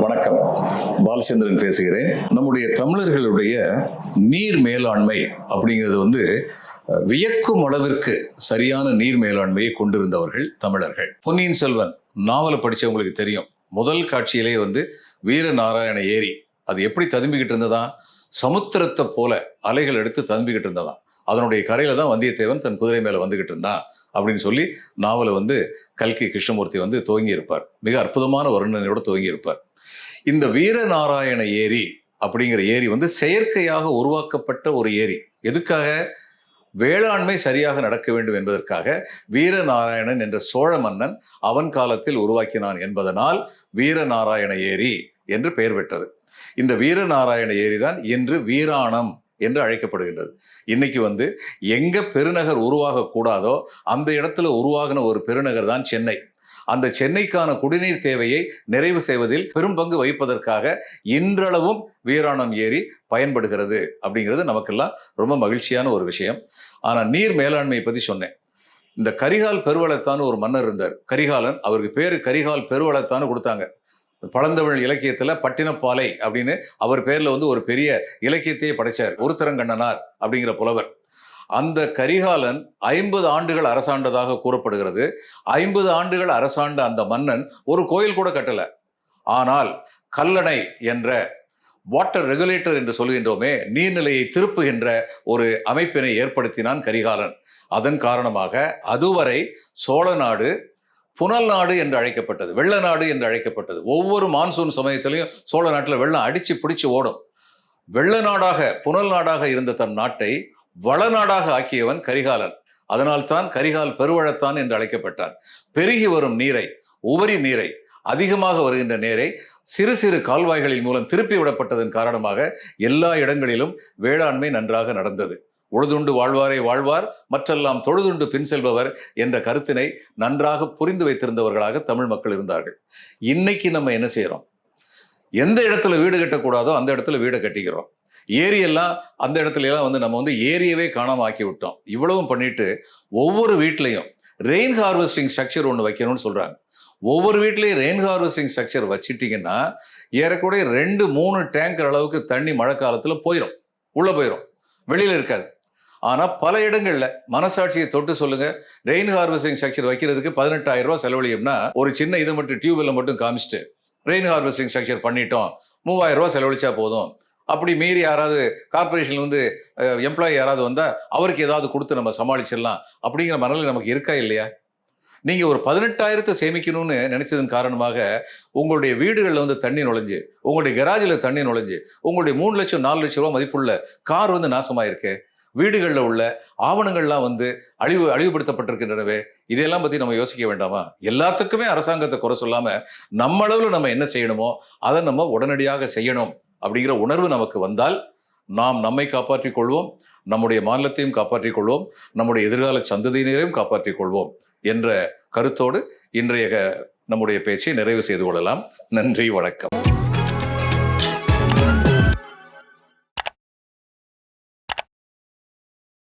வணக்கம். பாலச்சந்திரன் பேசுகிறேன். நம்முடைய தமிழர்களுடைய நீர் மேலாண்மை அப்படிங்கிறது வந்து வியக்கும் அளவிற்கு சரியான நீர் மேலாண்மையை கொண்டிருந்தவர்கள் தமிழர்கள். பொன்னியின் செல்வன் நாவலை படிச்சவங்களுக்கு தெரியும். முதல் காட்சியிலே வந்து வீரநாராயண ஏரி. அது எப்படி ததும்பிக்கிட்டு இருந்ததா? சமுத்திரத்தை போல அலைகள் எடுத்து ததும்பிக்கிட்டு இருந்ததா? அதனுடைய கரையில் தான் வந்தியத்தேவன் தன் குதிரை மேலே வந்துகிட்டு இருந்தான் அப்படின்னு சொல்லி நாவலை வந்து கல்கி கிருஷ்ணமூர்த்தி வந்து துவங்கி இருப்பார் மிக அற்புதமான வருணனையோடு துவங்கியிருப்பார். இந்த வீரநாராயண ஏரி அப்படிங்கிற ஏரி வந்து செயற்கையாக உருவாக்கப்பட்ட ஒரு ஏரி. எதுக்காக? வேளாண்மை சரியாக நடக்க வேண்டும் என்பதற்காக வீரநாராயணன் என்ற சோழ மன்னன் அவன் காலத்தில் உருவாக்கினான் என்பதனால் வீரநாராயண ஏரி என்று பெயர் பெற்றது. இந்த வீரநாராயண ஏரி தான் இன்று வீராணம் என்று அழைக்கப்படுகின்றது. இன்னைக்கு வந்து எங்க பெருநகர் உருவாக கூடாதோ அந்த இடத்துல உருவாகின ஒரு பெருநகர் தான் சென்னை. அந்த சென்னைக்கான குடிநீர் தேவையை நிறைவு செய்வதில் பெரும் பங்கு வகிப்பதற்காக இன்றளவும் வீராணம் ஏரி பயன்படுகிறது அப்படிங்கிறது நமக்கெல்லாம் ரொம்ப மகிழ்ச்சியான ஒரு விஷயம். ஆனால் நீர் மேலாண்மையை பற்றி சொன்னேன். இந்த கரிகால் பெருவளத்தான் ஒரு மன்னர் இருந்தார். கரிகாலன் அவருக்கு பேர் கரிகால் பெருவளத்தான்னு கொடுத்தாங்க. பழந்தமிழ் இலக்கியத்தில் பட்டினப்பாலை அப்படின்னு அவர் பேரில் வந்து ஒரு பெரிய இலக்கியத்தையே படைச்சார். ஒருத்தரங்கண்ணனார் அப்படிங்கிற புலவர். அந்த கரிகாலன் ஐம்பது ஆண்டுகள் அரசாண்டதாக கூறப்படுகிறது. ஐம்பது ஆண்டுகள் அரசாண்ட அந்த மன்னன் ஒரு கோயில் கூட கட்டலை. ஆனால் கல்லணை என்ற வாட்டர் ரெகுலேட்டர் என்று சொல்கின்றோமே நீர்நிலையை திருப்புகின்ற ஒரு அமைப்பினை ஏற்படுத்தினான் கரிகாலன். அதன் காரணமாக அதுவரை சோழ நாடு புனல் நாடு என்று அழைக்கப்பட்டது வெள்ள நாடு என்று அழைக்கப்பட்டது. ஒவ்வொரு மான்சூன் சமயத்திலையும் சோழ நாட்டில் வெள்ளம் அடித்து பிடிச்சு ஓடும். வெள்ள நாடாக புனல் நாடாக இருந்த தன் நாட்டை வளநாடாக ஆக்கியவன் கரிகாலன். அதனால்தான் கரிகால் பெருவழத்தான் என்று அழைக்கப்பட்டான். பெருகி வரும் நீரை உபரி நீரை அதிகமாக வருகின்ற நீரை சிறு சிறு கால்வாய்களின் மூலம் திருப்பி விடப்பட்டதன் காரணமாக எல்லா இடங்களிலும் வேளாண்மை நன்றாக நடந்தது. உழுதுண்டு வாழ்வாரை வாழ்வார் மற்றெல்லாம் தொழுதுண்டு பின் செல்பவர் என்ற கருத்தினை நன்றாக புரிந்து வைத்திருந்தவர்களாக தமிழ் மக்கள் இருந்தார்கள். இன்னைக்கு நம்ம என்ன செய்கிறோம் எந்த இடத்துல வீடு கட்டக்கூடாதோ அந்த இடத்துல வீடை கட்டிக்கிறோம். ஏரியெல்லாம் அந்த இடத்துல எல்லாம் வந்து நம்ம வந்து ஏரியவே காணாம ஆக்கி விட்டோம். இவ்வளவும் பண்ணிட்டு ஒவ்வொரு வீட்லையும் ரெயின் ஹார்வெஸ்டிங் ஸ்ட்ரக்சர் ஒன்று வைக்கணும்னு சொல்கிறாங்க ஒவ்வொரு வீட்லேயும் ரெயின் ஹார்வெஸ்டிங் ஸ்ட்ரக்சர் வச்சிட்டிங்கன்னா ஏறக்குறைய ரெண்டு மூணு டேங்கர் அளவுக்கு தண்ணி மழை காலத்தில் போயிடும் உள்ளே போயிடும் வெளியில் இருக்காது. ஆனால் பல இடங்களில் மனசாட்சியை தொட்டு சொல்லுங்க. ரெயின் ஹார்வெஸ்டிங் ஸ்ட்ரக்சர் வைக்கிறதுக்கு பதினெட்டாயிரம் ரூபா செலவழியும்னா ஒரு சின்ன இதை மட்டும் டியூப்வெல்ல மட்டும் காமிச்சிட்டு ரெயின் ஹார்வெஸ்டிங் ஸ்ட்ரக்சர் பண்ணிட்டோம் மூவாயிரம் ரூபா செலவழிச்சா போதும். அப்படி மீறி யாராவது கார்பரேஷன்ல வந்து எம்ப்ளாயி யாராவது வந்தா அவருக்கு ஏதாவது கொடுத்து நம்ம சமாளிச்சிடலாம் அப்படிங்கிற மனநிலை நமக்கு இருக்கா இல்லையா? நீங்க ஒரு பதினெட்டாயிரத்தை சேமிக்கணும்னு நினைச்சதன் காரணமாக உங்களுடைய வீடுகளில் வந்து தண்ணி நுழைஞ்சு உங்களுடைய கராஜில் தண்ணி நுழைஞ்சு உங்களுடைய மூணு லட்சம் நாலு லட்சம் ரூபா மதிப்புள்ள கார் வந்து நாசமாயிருக்கு. வீடுகளில் உள்ள ஆவணங்கள்லாம் வந்து அழிவு அழிவுபடுத்தப்பட்டிருக்கின்றனவே இதையெல்லாம் பற்றி நம்ம யோசிக்க வேண்டாமா? எல்லாத்துக்குமே அரசாங்கத்தை குறை சொல்லாமல் நம்மளவில் நம்ம என்ன செய்யணுமோ அதை நம்ம உடனடியாக செய்யணும் அப்படிங்கிற உணர்வு நமக்கு வந்தால் நாம் நம்மை காப்பாற்றிக் கொள்வோம் நம்முடைய மாநிலத்தையும் காப்பாற்றிக் கொள்வோம் நம்முடைய எதிர்கால சந்ததியினரையும் காப்பாற்றிக் கொள்வோம் என்ற கருத்தோடு இன்றைய நம்முடைய பேச்சை நிறைவு செய்து கொள்ளலாம். நன்றி வணக்கம்.